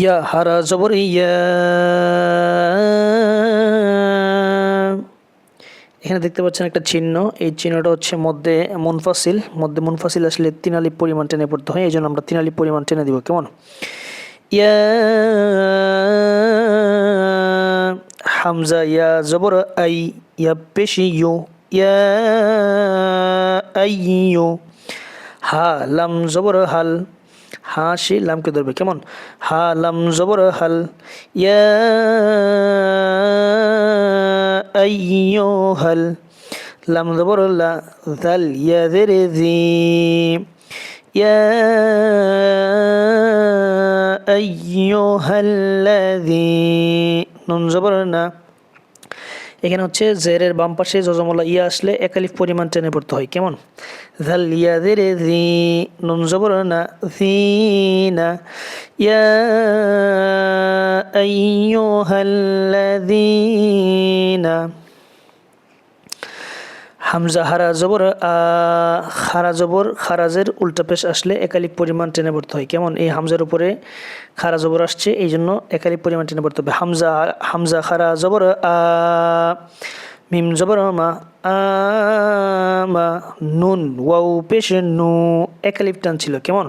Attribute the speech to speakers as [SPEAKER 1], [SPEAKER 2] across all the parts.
[SPEAKER 1] ইয়া হারা জবর ইয়া এখানে দেখতে পাচ্ছেন একটা চিহ্ন। এই চিহ্নটা হচ্ছে মধ্যে মুনফাসিল। মধ্যে মুনফাসিল আসলে তিন আলিপ পরিমাণ টেনে পড়তে হয় এই জন্য আমরা তিন আলিপ পরিমাণ টেনে দিব। কেমন? ইয়া হামজা, ইয়া জবর, আই, ইয়া পেশি ইউ ইয়া আই ইউ হা, লাম, জবর, হাল। হা সে লামকে ধরবে, কেমন? হা, লাম জবর হাল, ইয়া হাল লাম জবর লা জাল ইয়া জেরে জি ইয়া আইয়ো হাল্লাযী নুন জবর না। এখানে হচ্ছে জেরের বাম পাশে জজমলা ইয়া আসলে একালিফ পরিমাণ টেনে পড়তে হয়। কেমন? ঝাল ইয়া জেরে জি, নুন জবর না জি না। ইয়া আইয়ুহাল্লাযীনা হামজা হারা জবর খারা জবর, খারাজের উল্টা পেশ আসলে একালিক পরিমাণ টেনে পড়তে হয়। কেমন? এই হামজার উপরে খারা জবর আসছে, এই জন্য একালিক পরিমাণ টেনে পড়তে হবে। হামজা হামজা খারা জবর মিম জবর মা আ নুন, ওয়াও, পেশ, নু, একালিপ টান ছিল কেমন?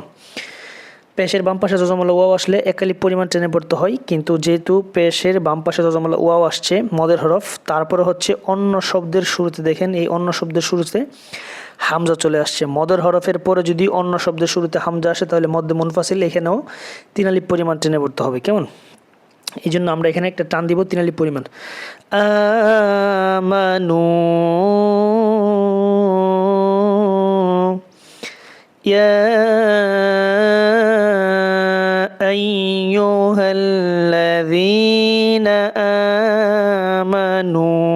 [SPEAKER 1] পেশের বাম পাশে যজমলা ওয়াও আসলে একালি পরিমাণ টেনে পড়তে হয়, কিন্তু যেহেতু পেশের বাম পাশে যজমলা ওয়াও আসছে, মদের হরফ, তারপরে হচ্ছে অন্য শব্দের শুরুতে দেখেন, এই অন্য শব্দের শুরুতে হামজা চলে আসছে। মদের হরফের পরে যদি অন্য শব্দের শুরুতে হামজা আসে, তাহলে মধ্যে মুনফাসিল, এখানেও তিনালি পরিমাণ টেনে পড়তে হবে, কেমন? এই জন্য আমরা এখানে একটা টান দিব তিনালিপ পরিমাণ। আমানু يا أيها الذين آمنوا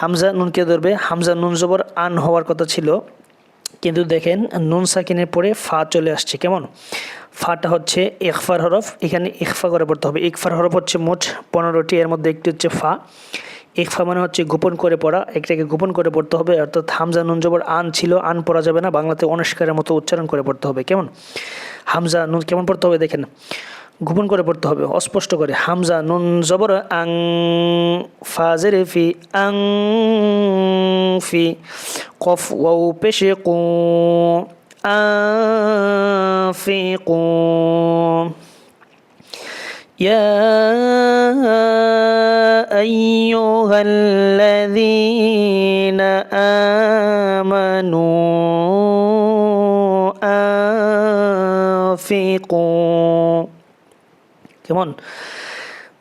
[SPEAKER 1] হামজা নুনকে ধরবে হামজা নুন জবর আন হওয়ার কথা ছিল কিন্তু দেখেন নুন সাকিনের পরে ফা চলে আসছে কেমন ফাটা হচ্ছে ইকফার হরফ এখানে ইকফা করে পড়তে হবে ইকফার হরফ হচ্ছে মোট পনেরোটি এর মধ্যে একটি হচ্ছে ফা ইকফা মানে হচ্ছে গোপন করে পড়া একটাকে গোপন করে পড়তে হবে, অর্থাৎ হামজা নুন জবর আন ছিল, আন পড়া যাবে না, বাংলাতে অনস্কারের মতো উচ্চারণ করে পড়তে হবে, কেমন? হামজা নুন কেমন পড়তে হবে দেখেন, গোপন করে পড়তে হবে, অস্পষ্ট করে, হামজা নুন জবর আং, ফাজের ফি আং, ফি, কফ ওয়াও পেশে কু আফিকুম يا أيها الذين آمنوا أنفقوا কেমন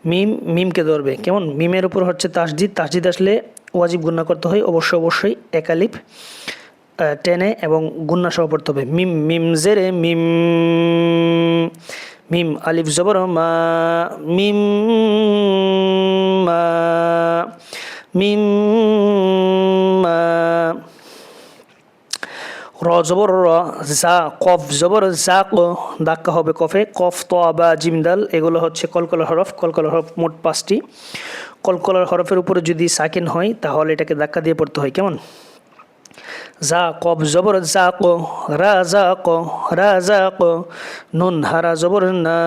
[SPEAKER 1] মিম মিমকে ধরবে কেমন মিমের উপর হচ্ছে তাসজিদ তাসজিদ আসলে ওয়াজিব গুন্না করতে হয় অবশ্যই অবশ্যই একালিপ টেনে এবং গুন্না সহ পড়তে হবে মিম মিম জেরে মিম মিম আলিফ জবর মা, মিম মিম র জবর র, জা, কফ জবর, জা ক দাক্কা হবে কফে। কফ, ত, বা জিমদাল এগুলো হচ্ছে কলকলার হরফ। কলকলার হরফ মোট পাঁচটি। কলকলার হরফের উপরে যদি সাকিন হয়, তাহলে এটাকে ধাক্কা দিয়ে পড়তে হয়। কেমন? জা কব জবর জাক ক রা জা ক রা জা ক নুন হারা জবর না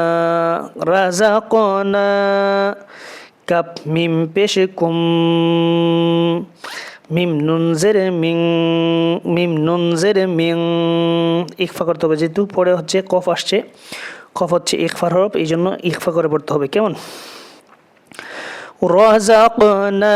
[SPEAKER 1] রা জা ক না কাপ মিম পেশে কুম মিম নুন জেরে মিং মিম নুন জেরে মিং ইকফা করতে হবে যেহেতু পরে হচ্ছে কফ আসছে। কফ হচ্ছে ইকফার হরফ এই জন্য ইকফা করে পড়তে হবে। কেমন? رزقناكم